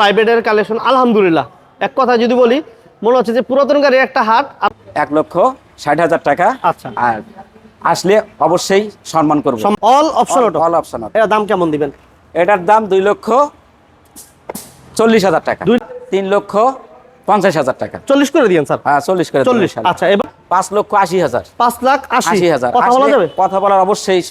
প্রাইভেটের collection আলহামদুলিল্লাহ। এক কথা যদি বলি মনে হচ্ছে যে পুরাতন গাড়ির একটা হাট এক লক্ষ ষাট হাজার টাকা। আচ্ছা। আর আসলে অবশ্যই সম্মান করব। All option auto all option এর দাম কেমন দিবেন? এটার দাম দুই লক্ষ চল্লিশ হাজার টাকা। দুই- তিন লক্ষ পঞ্চাশ হাজার টাকা। চল্লিশ করে দিয়েন স্যার। হ্যাঁ চল্লিশ করে চল্লিশ। আচ্ছা এবার পাঁচ লক্ষ আশি হাজার। পাঁচ লাখ আশি। হাজার। কথা বলা যাবে? কথা বলার অবশ্যই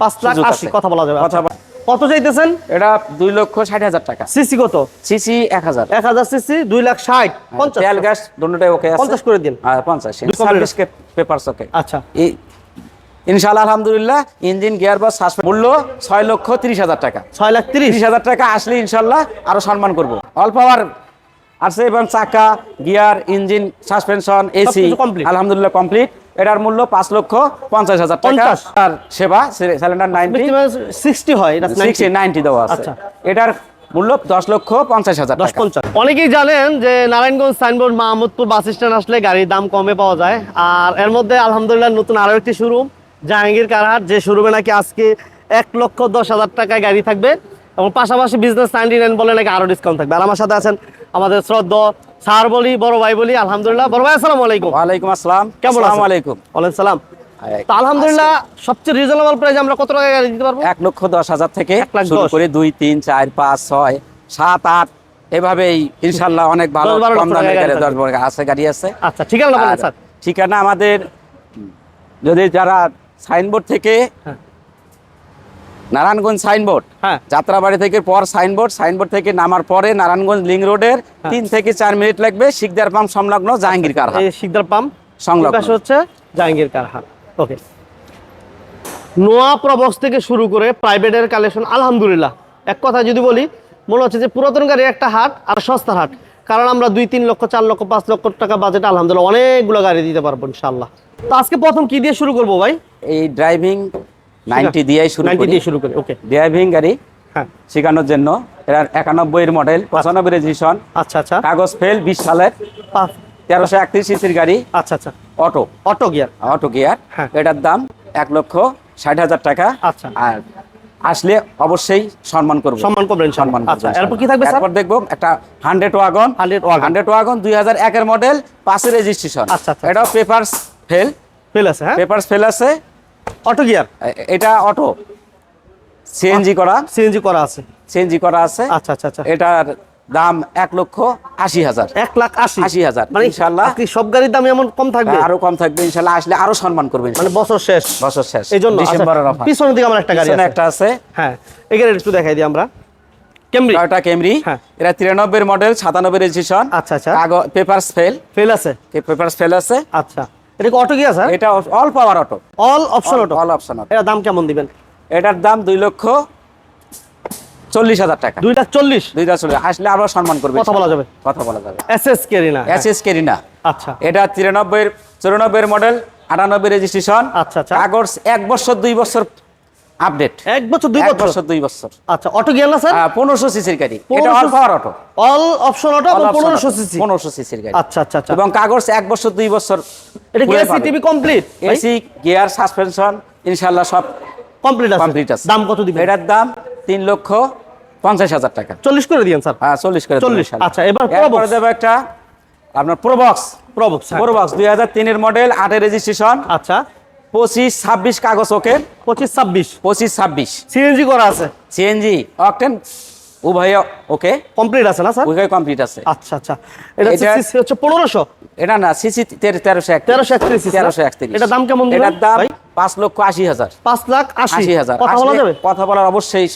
পাঁচ লাখ আশি কথা বলা যাবে। কথা আচ্ছা। কত চাইতেছেন? এটা দুই লক্ষ ষাট হাজার টাকা। সিসি কত? সিসি এক হাজার। এক হাজার সিসি দুই লাখ ষাট পঞ্চাশ। তেল গ্যাস দুটোটাই ওকে পঞ্চাশ করে দিন। হ্যাঁ পঞ্চাশ। সার্ভিস পেপারস ওকে আচ্ছা। এই ইনশাআল্লাহ আলহামদুলিল্লাহ ইঞ্জিন গিয়ার বক্স মূল্য ছয় লক্ষ তিরিশ হাজার টাকা। ছয় লাখ তিরিশ। হাজার টাকা আসলে ইনশাল্লাহ আরও সম্মান করব। অল পাওয়ার আছে এবং চাকা gear engine suspension AC. complete। আলহামদুলিল্লাহ কমপ্লিট এটার মূল্য পাঁচ লক্ষ পঞ্চাশ হাজার টাকা। আর সেবা সিলিন্ডার নাইনটি সিক্সটি হয় সিক্সটি নাইনটি দেওয়া আছে। আচ্ছা। এটার মূল্য দশ লক্ষ পঞ্চাশ হাজার দশ পঞ্চাশ। অনেকেই জানেন যে Narayanganj signboard Mahmudpur bus stand আসলে গাড়ির দাম কমে পাওয়া যায়। আর এর মধ্যে আলহামদুলিল্লাহ নতুন আরও একটি শোরুম জাহাঙ্গীর কারহাট যে শোরুমে নাকি আজকে এক লক্ষ দশ হাজার টাকায় গাড়ি থাকবে। এবং পাশাপাশি বিজনেস নাইনটি নাইন বলে নাকি আরও ডিসকাউন্ট থাকবে। আর আমার সাথে আছেন আমাদের শ্রদ্ধ স্যার বলি বড় ভাই বলি আলহামদুলিল্লাহ। বড় ভাই আসসালামু আলাইকুম। ওয়ালাইকুম আসসালাম। কেমন আছেন? আসসালামু আলাইকুম। ওয়ালাইকুম সালাম তো আলহামদুলিল্লাহ সবচেয়ে রিজনেবল প্রাইস আমরা কত টাকা গাড়ি দিতে পারব? এক লক্ষ দশ হাজার থেকে শুরু করে দুই তিন চার পাঁচ ছয় সাত আট এভাবেই ইনশাল্লাহ অনেক ভালো কম টাকার গাড়ি দশ বারো আছে গাড়ি আছে। আচ্ছা ঠিক আছে বলেন আর স্যার। ঠিকানা আমাদের যদি যারা সাইনবোর্ড থেকে হ্যাঁ। নারায়ণগঞ্জ সাইনবোর্ড। হ্যাঁ। যাত্রাবাড়ি থেকে পর সাইনবোর্ড সাইনবোর্ড থেকে নামার পরে নারায়ণগঞ্জ লিং রোডের তিন থেকে চার মিনিট লাগবে শিকদার পাম্প সংলগ্ন জাহাঙ্গীর কারহাট এই শিকদার পাম্প সংলগ্ন। হচ্ছে জাহাঙ্গীর কারহাট ওকে নোয়া প্রবক্স থেকে শুরু করে প্রাইভেটের কালেকশন আলহামদুলিল্লাহ। এক কথা যদি বলি মনে হচ্ছে যে পুরাতন গাড়ির একটা হাট আর সস্তার হাট। কারণ আমরা দুই তিন লক্ষ চার লক্ষ পাঁচ লক্ষ টাকা বাজেট আলহামদুলিল্লাহ অনেকগুলো গাড়ি দিতে পারব ইনশাল্লাহ তো আজকে প্রথম কি দিয়ে শুরু করব ভাই? এই ড্রাইভিং নাইনটি দিয়েই শুরু দিয়ে শুরু করি ওকে ড্রাইভিং গাড়ি হ্যাঁ। শেখানোর জন্য। এরা একানব্বই এর মডেল পঁচানব্বই রেজিস্ট্রেশন আচ্ছা আচ্ছা। কাগজ ফেল বিশ সালের। তেরোশো একত্রিশ সিসির গাড়ি। আচ্ছা আচ্ছা। Auto. Auto gear auto gear হ্যাঁ। এটার দাম এক লক্ষ ষাট হাজার টাকা। আচ্ছা। আর আসলে অবশ্যই সম্মান করব। সম্মান করবেন সম্মান আচ্ছা এরপর কি থাকবে স্যার? এরপর দেখব একটা hundred wagon 100 wagon। Hundred wagon দুই হাজার একের মডেল পাঁচের রেজিস্ট্রেশন আচ্ছা, আচ্ছা। এটাও পেপারস ফেল ফেল আছে হ্যাঁ? পেপারস ফেল আছে। Auto gear? এটা অটো। সিএনজি করা। সিএনজি করা আছে। সিএনজি করা আছে। আচ্ছা আচ্ছা আচ্ছা। এটার দাম এক লক্ষ আশি হাজার। এক লাখ আশি? আশি হাজার মানে ইনশাল্লাহ। আজকে সব গাড়ির দাম এমন কম থাকবে? আরও কম থাকবে ইনশাল্লাহ। আসলে আরও সম্মান করবে মানে বছর শেষ। বছর শেষ। এই জন্য ডিসেম্বরের আচ্ছা, অফার। পিছনের দিকে আমার একটা গাড়ি আছে। একটা আছে। হ্যাঁ এই গাড়ি একটু দেখাই দিই আমরা। কেমরি টয়োটা ক্যামরি হ্যাঁ। এটা তিরানব্বই মডেল সাতানব্বই রেজিস্ট্রেশন। আচ্ছা আচ্ছা। কাগজ পেপারস ফেল ফেল আছে? পেপারস ফেল আছে। আচ্ছা। এটা অটো কি আছে এটা all power auto all option auto all option auto এটা দাম কেমন দিবেন? এটার দাম দুই লক্ষ চল্লিশ হাজার টাকা। দুই লাখ চল্লিশ? দুই লাখ চল্লিশ। আসলে আরও সম্মান করবে। কথা বলা যাবে। কথা বলা যাবে। S S Carina S S Carina আচ্ছা। এটা তিরানব্বই চুরানব্বই মডেল আটানব্বই রেজিস্ট্রেশন আচ্ছা, আচ্ছা। কাগজ এক বছর দুই বছর আপডেট এক বছর দুই বছর? দুই বছর। আচ্ছা অটো গিয়ার না স্যার? পনেরোশো সিসির গাড়ি। এটা all power auto all option auto পনেরোশো সিসি পনেরোশো সিসির গাড়ি। আচ্ছা আচ্ছা আচ্ছা। এবং কাগজ এক বছর দুই বছর। এটা কি AC TV complete AC gear suspension ইনশাল্লাহ সব কমপ্লিট আছে। কমপ্লিট আছে। দাম কত দিবেন? এটার দাম তিন লক্ষ পঞ্চাশ হাজার টাকা। চল্লিশ করে দিয়েন স্যার। হ্যাঁ চল্লিশ করে 40 আচ্ছা, এবার এরপরে। দেবো একটা আপনার প্রবক্স প্রবক্স প্রবক্স দুই হাজার তিনের মডেল আটের রেজিস্ট্রেশন আচ্ছা। পঁচিশ ছাব্বিশ কাগজ ওকে পঁচিশ ছাব্বিশ। পঁচিশ ছাব্বিশ। সিএনজি করা আছে? সিএনজি অকটেন উভয় ওকে কমপ্লিট আছে না স্যার উভয় কমপ্লিট আছে। আচ্ছা আচ্ছা। এটা এটা- হচ্ছে পনেরোশো? এটা না সিসি তেরোশো এক তেরোশো একত্রিশ তেরোশো একত্রিশ। এটা দাম কেমন এটার দাম? পাঁচ লক্ষ আশি হাজার। পাঁচ লাখ আশি। আশি হাজার। কথা বলা যাবে? কথা বলার অবশ্যই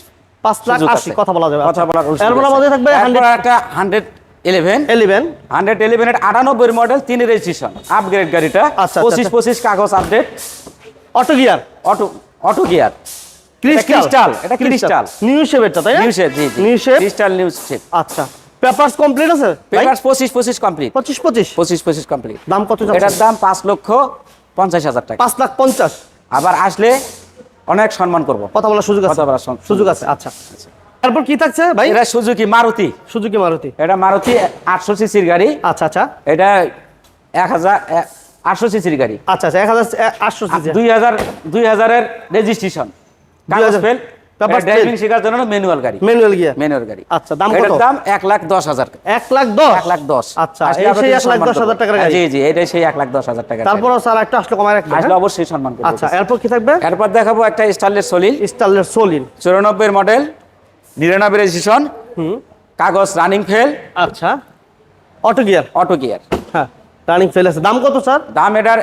পাঁচ লাখ সুযোগ আশি আছে। কথা বলা যাবে কথা বলার সুযোগ এরপর আমাদের থাকবে একটা হান্ড্রেড ইলেভেন এলিভেন হান্ড্রেড আটানব্বই মডেল তিন রেজিস্ট্রেশন আপগ্রেড গাড়িটা। আচ্ছা, পঁচিশ আচ্ছা। পঁচিশ কাগজ update auto gear auto auto gear crystal এটা ক্রিস্টাল নিউ শেপেরটা তাই new shape G new shape crystal new shape আচ্ছা। পেপারস কমপ্লিট আছে? ভাই? পেপার পঁচিশ পঁচিশ কমপ্লিট পঁচিশ পঁচিশ? পঁচিশ পঁচিশ কমপ্লিট দাম কত এটার দাম পাঁচ লক্ষ পঞ্চাশ হাজার টাকা। পাঁচ লাখ পঞ্চাশ। আবার আসলে অনেক সম্মান করব। কথা বলার সুযোগ আছে? কথা বলার সুযোগ আছে আচ্ছা। তারপর কি থাকছে ভাই? এটা সুজুকি মারুতি। সুজুকি মারুতি। এটা মারুতি আটশো সিসির গাড়ি। আচ্ছা আচ্ছা। এটা এক হাজার আটশো সিসির গাড়ি। আচ্ছা আচ্ছা এক হাজার আটশো সিসি। দুই হাজার দুই হাজারের রেজিস্ট্রেশন ড্রাইভিং শেখার জন্য ম্যানুয়াল গাড়ি। ম্যানুয়াল গিয়ার ম্যানুয়াল গাড়ি। আচ্ছা, দাম কত? দাম লাখ দশ হাজার লাখ লাখ আচ্ছা এই সেই কিছু এক লাখ সম্মান দশ হাজার করব। টাকার হ্যাঁ, গাড়ি। জি জি এটাই সেই লাখ হাজার টাকা তারপর স্যার একটা আসলে কমায় রাখবেন আসলে অবশ্যই সম্মান করব আচ্ছা এরপর কি থাকবে? এরপর দেখাবো একটা স্টাইলের সলিল স্টাইলের সোলিন চুরানব্বই মডেল নিরানব্বই রেজিস্ট্রেশন হুম। কাগজ রানিং ফেল আচ্ছা। অটো গিয়ার অটো গিয়ার হ্যাঁ রানিং ফেল আছে। দাম কত স্যার? দাম এটার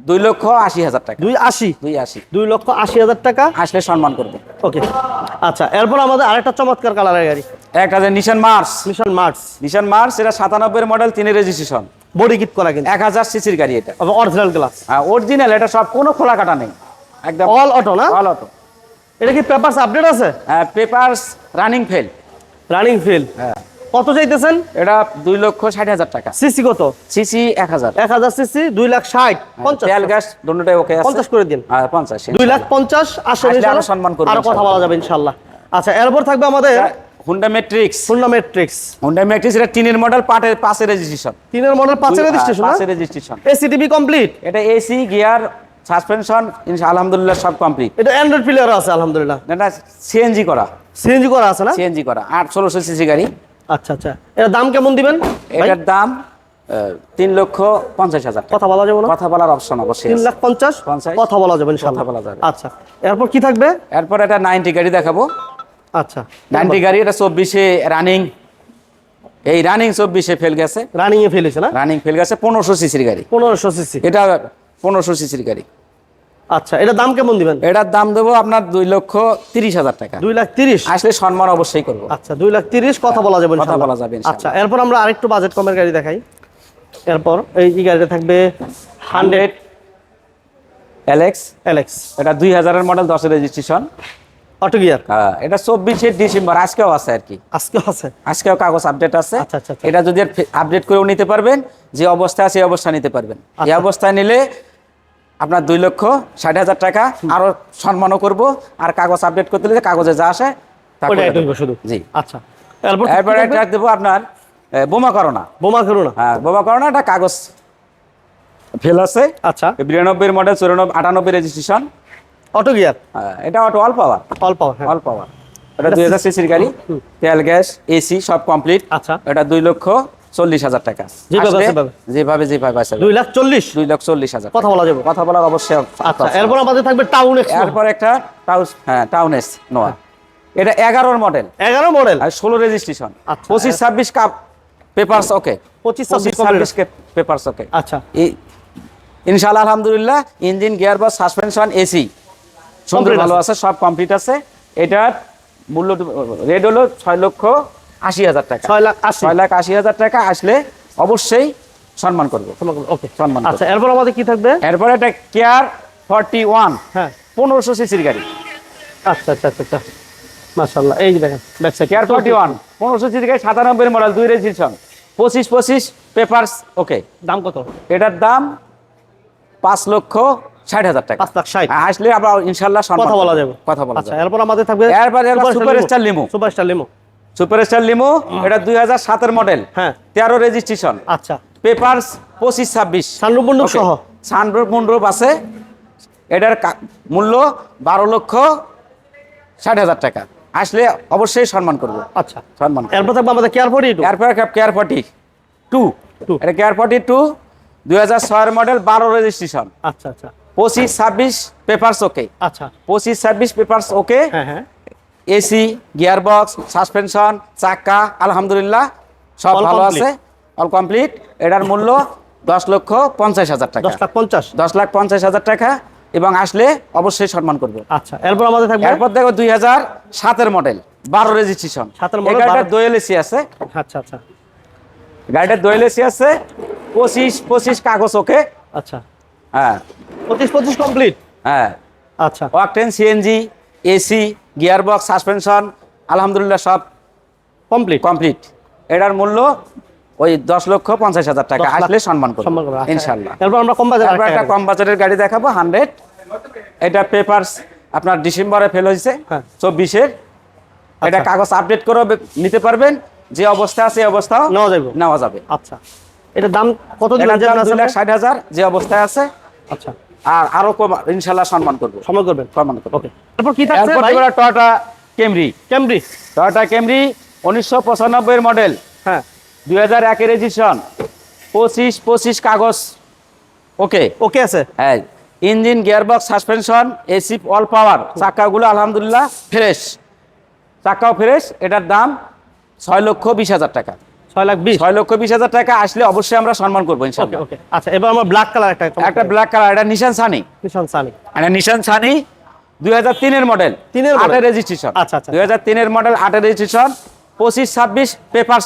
দুই লক্ষ আশি হাজার টাকা। দুই আশি? দুই আশি। দুই লক্ষ আশি হাজার টাকা? আসলে সম্মান করব। ওকে। আচ্ছা এরপর আমাদের আরেকটা চমৎকার কালারের গাড়ি। একটা যে Nissan March Nissan March Nissan March এটা সাতানব্বই মডেল তিনের রেজিস্ট্রেশন বডি কিট করা কিন্তু। এক হাজার সিসির গাড়ি এটা। অরিজিনাল গ্লাস হ্যাঁ অরিজিনাল এটা সব কোনো খোলা কাটা নেই। একদম অল অটো না? অল অটো এটা কি পেপারস আপডেট আছে? হ্যাঁ papers running fail. Running fail. হ্যাঁ। কত চাইতেছেন? এটা দুই লক্ষ ষাট হাজার টাকা। সিসি কত? সিসি এক হাজার। এক হাজার সিসি দুই লাখ ষাট পঞ্চাশ। তেল গ্যাস দুটোটাই ওকে আছে। পঞ্চাশ করে দিন। হ্যাঁ পঞ্চাশ দুই লাখ পঞ্চাশ আসলে সম্মান করব আরও কথা বলা যাবে ইনশাল্লাহ। আচ্ছা এরপর থাকবে আমাদের Honda Matrix Honda Matrix Honda Matrix এটা তিনের মডেল পাটের পাশে রেজিস্ট্রেশন তিনের মডেল পাঁচের রেজিস্ট্রেশন পাশে রেজিস্ট্রেশন এসি টিভি কমপ্লিট এটা এসি গিয়ার সাসপেনশন আলহামদুলিল্লাহ সব কমপ্লিট এটা অ্যান্ড্রয়েড প্লেয়ার আছে আলহামদুলিল্লাহ। এটা সিএনজি করা। সিএনজি করা আছে না? সিএনজি করা। আট ষোলোশো সিসি গাড়ি। আচ্ছা আচ্ছা। এর দাম কেমন দিবেন? এটার দাম তিন লক্ষ পঞ্চাশ হাজার কথা বলা যাবে কথা বলার অপশন অবশ্যই তিন লাখ পঞ্চাশ? পঞ্চাশ। কথা বলা যাবে কথা বলা যাবে। আচ্ছা। এরপর কি থাকবে? এরপর এটা নাইনটি গাড়ি দেখাবো। আচ্ছা। নাইনটি গাড়ি এটা চব্বিশে রানিং এই রানিং চব্বিশে ফেল গেছে। রানিং এ ফেলেছে না? রানিং ফেল গেছে পনেরোশো সিসির গাড়ি। পনেরোশো সিসি। এটা পনেরোশো সিসির গাড়ি। আচ্ছা এটা দাম কেমন দিবেন? এটার দাম দেবো আপনার দুই লক্ষ তিরিশ হাজার টাকা। দুই লাখ তিরিশ? আসলে সম্মান অবশ্যই করব। আচ্ছা দুই লাখ তিরিশ কথা বলা যাবে কথা বলা যাবে আচ্ছা এরপর আমরা আরেকটু বাজেট কমের গাড়ি দেখাই। এরপর এই গাড়িটা থাকবে হান্ড্রেড অ্যালেক্স এলেক্স এটা দুই হাজারের মডেল দশের রেজিস্ট্রেশন অটো গিয়ার এটা চব্বিশে ডিসেম্বর আজকেও আছে আর কি। আজকে আছে? আজকেও কাগজ আপডেট আছে। আচ্ছা, আচ্ছা, আচ্ছা। এটা যদি আপডেট করেও নিতে পারবেন যে অবস্থা আছে এই অবস্থা নিতে পারবেন। এই। অবস্থায় নিলে আপনার দুই লক্ষ ষাট হাজার টাকা আরও সম্মানও করব। আর কাগজ আপডেট করতে হলে কাগজে যা আসে শুধু? জি। আচ্ছা। এরপর? একটা দেবো আপনার বোমা করোনা। বোমা করো না হ্যাঁ বোমা করোনা একটা কাগজ ফেল আছে। আচ্ছা। বিরানব্বই মডেল চুরানব্বই আটানব্বই রেজিস্ট্রেশন অটো গিয়ার এটা auto all power all power all power এটা দুই হাজার সিসির গাড়ি তেল গ্যাস এসি সব কমপ্লিট আচ্ছা। এটা দুই লক্ষ চল্লিশ হাজার টাকা। যেভাবে যেভাবে আছে। দুই লাখ চল্লিশ? দুই লক্ষ চল্লিশ হাজার। কথা বলা যাবে। কথা বলার অবশ্যই আচ্ছা এরপর আমাদের থাকবে টাউন এরপর একটা টাউস হ্যাঁ টাউন এস নোয়া এটা এগারোর মডেল এগারো মডেল আর ষোলো রেজিস্ট্রেশন আচ্ছা। পঁচিশ ছাব্বিশ কাপ পেপারস ওকে পঁচিশ ছাব্বিশ পেপারস ওকে আচ্ছা। ইনশাআল্লাহ আলহামদুলিল্লাহ engine gear box suspension AC সুন্দর ভালো আছে। আছে সব কমপ্লিট আছে। এটার মূল্য রেট হলো ছয় লক্ষ আশি হাজার টাকা। ছয় লাখ ছয় লাখ আশি হাজার টাকা আসলে অবশ্যই সম্মান করব। ওকে সম্মান আচ্ছা এরপর আমাদের কি থাকবে? এরপরে একটা কেয়ার ফর্টি ওয়ান হ্যাঁ। পনেরোশো সিসির গাড়ি। আচ্ছা আচ্ছা আচ্ছা আচ্ছা। মাশাল্লাহ এই দেখেন back side. Care forty one পনেরোশো সিসির গাড়ি সাতানব্বই মডেল দুই রেজিস্ট্রেশন পঁচিশ পঁচিশ পেপারস ওকে দাম কত? এটার দাম পাঁচ লক্ষ ষাট হাজার টাকা। পাঁচ লাখ ষাট। আসলে আবার ইনশাল্লাহ কথা বলা যাবে। কথা বলা আচ্ছা এরপর আমাদের থাকবে এরপরে একটা superstar limo. Superstar limo superstar limo এটা দুই হাজার সাতের মডেল হ্যাঁ। তেরো রেজিস্ট্রেশন আচ্ছা। পেপারস পঁচিশ ছাব্বিশ। সানরুফ মন্ডপ সহ? সানরুফ মন্ডপ আছে। এটার মূল্য বারো লক্ষ ষাট হাজার টাকা। আসলে অবশ্যই সম্মান করব। আচ্ছা। সম্মান করব। এরপর থাকবে আমাদের কেয়ার ফোর্টি টু এরপরে কেয়ার ফর্টি টু। এটা কেয়ার ফর্টি টু দুই হাজার ছয়ের মডেল বারো রেজিস্ট্রেশন আচ্ছা আচ্ছা। পঁচিশ ছাব্বিশ পেপারস ওকে আচ্ছা। পঁচিশ ছাব্বিশ পেপারস ওকে হ্যাঁ হ্যাঁ। এসি গিয়ার বক্স সাসপেনশন চাকা আলহামদুলিল্লাহ সব ভালো আছে। অল কমপ্লিট এটার মূল্য দশ লক্ষ পঞ্চাশ হাজার টাকা। দশ লাখ পঞ্চাশ। দশ লাখ পঞ্চাশ হাজার টাকা। এবং আসলে অবশ্যই সম্মান করব। আচ্ছা এরপর আমাদের থাকবে এরপর দেখো দুই হাজার সাতের মডেল বারো রেজিস্ট্রেশন সাতের মডেল গাড়িটার 12 দোয়েল এসি আছে। আচ্ছা আচ্ছা। গাড়িটার দোয়েল এসি আছে। পঁচিশ পঁচিশ কাগজ ওকে? আচ্ছা। হ্যাঁ। পঁচিশ পঁচিশ কমপ্লিট হ্যাঁ। আচ্ছা। Octane CNG AC gear box suspension আলহামদুলিল্লাহ সব কমপ্লিট। কমপ্লিট। এটার মূল্য ওই দশ লক্ষ পঞ্চাশ হাজার টাকা। আসলে সম্মান করব আচ্ছা। ইনশাল্লাহ আমরা কম বাজার একটা কম বাজারের গাড়ি দেখাবো হান্ড্রেড এটা পেপারস আপনার ডিসেম্বরে ফেল হয়েছে হ্যাঁ। চব্বিশের। এটা আচ্ছা। কাগজ আপডেট করে নিতে পারবেন। যে অবস্থা আছে এই অবস্থাও নেওয়া যাবে। নেওয়া যাবে। আচ্ছা। এটার দাম কত দুই লাখ ষাট হাজার যে অবস্থায় আছে। আচ্ছা। আর আরও কম ইনশাল্লাহ সম্মান করব। সময় করবেন? সম্মান করব। ওকে। তারপর কি থাকছে এরপর ভাই? এবার Toyota Camry Camry Toyota Camry উনিশশো পঁচানব্বই মডেল হ্যাঁ। দুই হাজার একের রেজিস্ট্রেশন পঁচিশ পঁচিশ কাগজ। ওকে? ওকে আছে। হ্যাঁ। Engine gearbox suspension AC all power চাকাগুলো আলহামদুলিল্লাহ ফ্রেশ চাকাও ফ্রেশ এটার দাম ছয় লক্ষ বিশ হাজার টাকা। ছয় লাখ বিশ। ছয় লক্ষ বিশ হাজার টাকা আসলে অবশ্যই আমরা সম্মান করব আচ্ছা এবার আমার ব্ল্যাক কালার একটা একটা ব্ল্যাক কালার এটা নিশান সানি নিশান সানি এটা নিশান সানি দুই হাজার তিনের মডেল তিনের আটের রেজিস্ট্রেশন আচ্ছা, আচ্ছা। দুই হাজার তিনের মডেল আটের রেজিস্ট্রেশন পঁচিশ ছাব্বিশ পেপার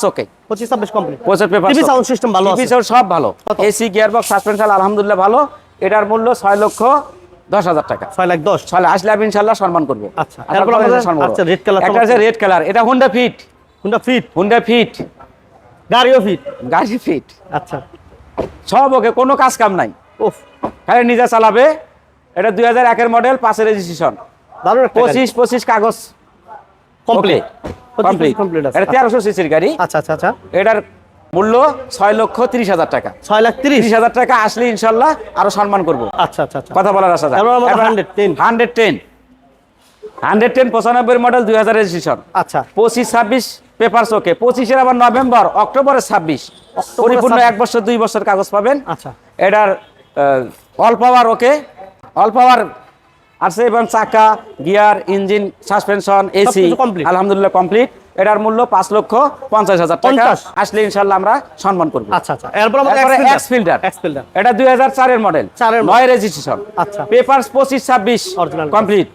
পঁচিশ ছাব্বিশ কমপ্লিট পঁচিশ পেপার সাউন্ড সিস্টেম ভালো সব ভালো? এসি গিয়ারবক্স সাসপেনশন আলহামদুলিল্লাহ ভালো। এটার মূল্য ছয় লক্ষ দশ হাজার টাকা। ছয় লাখ দশ। ছয় আসলে আমি ইনশাল্লাহ সম্মান করব। আচ্ছা, আচ্ছা, একটা আছে রেড কালার এটা Honda Fit fit Honda Fit গাড়িও ফিট গাড়ি ফিট আচ্ছা। সব ওকে কোনো কাজ কাম নাই। ওফ খালি নিজে চালাবে। এটা দুই হাজার একের মডেল পাঁচের রেজিস্ট্রেশন দারুণ পঁচিশ পঁচিশ কাগজ। কমপ্লিট কমপ্লিট কমপ্লিট এটা তেরোশো সিসির গাড়ি। আচ্ছা আচ্ছা আচ্ছা। এটার মূল্য ছয় লক্ষ তিরিশ হাজার টাকা। ছয় লাখ তিরিশ। হাজার টাকা আসলে ইনশাল্লাহ আরও সম্মান করব। আচ্ছা আচ্ছা আচ্ছা। কথা বলার আশা আমাদের 110 হান্ড্রেড টেন হান্ড্রেড টেন পঁচানব্বই মডেল দুই হাজার রেজিস্ট্রেশন আচ্ছা। পঁচিশ ছাব্বিশ পেপার ওকে পঁচিশের আবার নভেম্বর অক্টোবরের ছাব্বিশ। পরিপূর্ণ এক বছর দুই বছর কাগজ পাবেন। আচ্ছা। এটার অল পাওয়ার ওকে অল পাওয়ার আছে এবং চাকা গিয়ার ইঞ্জিন সাসপেনশন এসি? আলহামদুলিল্লাহ কমপ্লিট এটার মূল্য পাঁচ লক্ষ পঞ্চাশ হাজার টাকা। আসলে ইনশাল্লাহ আমরা সম্মান করব। আচ্ছা আচ্ছা। এটা দুই হাজার চারের মডেল নয় রেজিস্ট্রেশন আচ্ছা। পেপারস পঁচিশ ছাব্বিশ। কমপ্লিট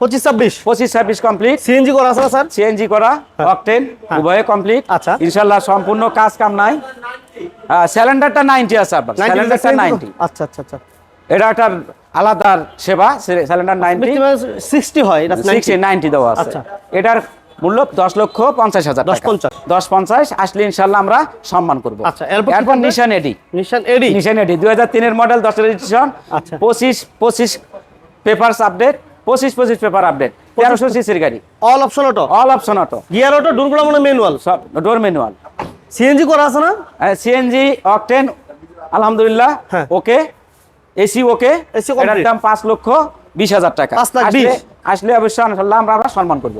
পঁচিশ ছাব্বিশ। পঁচিশ ছাব্বিশ কমপ্লিট সিএনজি করা আছে স্যার? সিএনজি করা হ্যাঁ। অকটেন হ্যাঁ। উভয়ে কমপ্লিট আচ্ছা। ইনশাল্লাহ সম্পূর্ণ কাজ কাম নাই। সিলিন্ডারটা নাইনটি আছে আপনার সিলিন্ডারটা নাইনটি আচ্ছা আচ্ছা আচ্ছা। এটা একটা আলাদা সেবা সিলিন্ডার নাইনটি সিক্সটি হয় সিক্সটি নাইনটি দেওয়া আছে। আচ্ছা। এটার মূল্য দশ লক্ষ পঞ্চাশ হাজার দশ পঞ্চাশ। দশ পঞ্চাশ আসলে ইনশাল্লাহ আমরা সম্মান করব। আচ্ছা, এরপর? নিশান এডি নিশান এডি নিশান এডি দুই হাজার তিনের মডেল দশ রেজিস্ট্রেশন আচ্ছা। পঁচিশ পঁচিশ পেপারস আপডেট পঁচিশ পঁচিশ পেপার আপডেট তেরোশো সিসির গাড়ি। All option auto all option auto gear auto ডোরগুলো মনে ম্যানুয়াল সব ডোর ম্যানুয়াল সিএনজি করা আছে না? সিএনজি অকটেন আলহামদুলিল্লাহ হ্যাঁ। Okay AC okay complete। এটার দাম পাঁচ লক্ষ বিশ হাজার টাকা। আসলে- বিশ। আসলে অবশ্যই ইনশাল্লাহ আমরা আমরা সম্মান করব।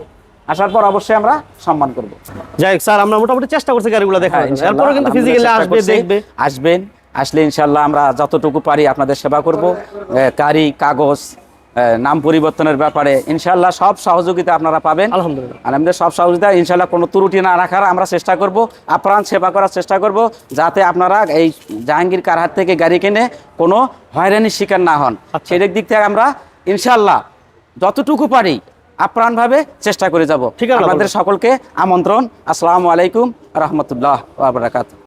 আসার পর অবশ্যই আমরা সম্মান করব। যাই হোক স্যার আমরা মোটামুটি চেষ্টা করছি গাড়িগুলো হ্যাঁ। ইনশাল্লাহ, এরপরে কিন্তু ফিজিক্যালি আসবে দেখবে। আসবেন আসলে ইনশাল্লাহ আমরা যতটুকু পারি আপনাদের সেবা করব। গাড়ি কাগজ নাম পরিবর্তনের ব্যাপারে ইনশাল্লাহ সব সহযোগিতা আপনারা পাবেন। আলহামদুলিল্লাহ। আমাদের সব সহযোগিতা ইনশাল্লাহ কোনো ত্রুটি না রাখার আমরা চেষ্টা করব আপ্রাণ সেবা করার চেষ্টা করব যাতে আপনারা এই জাহাঙ্গীর কারহাট থেকে গাড়ি কিনে কোনো হয়রানির শিকার না হন। আচ্ছা। সেদিক দিক থেকে আমরা ইনশাল্লাহ যতটুকু পারি আপ্রাণভাবে চেষ্টা করে যাব। ঠিক আছে, আমাদের সকলকে আমন্ত্রণ। আসসালামু আলাইকুম রহমতুল্লাহ বারাকাত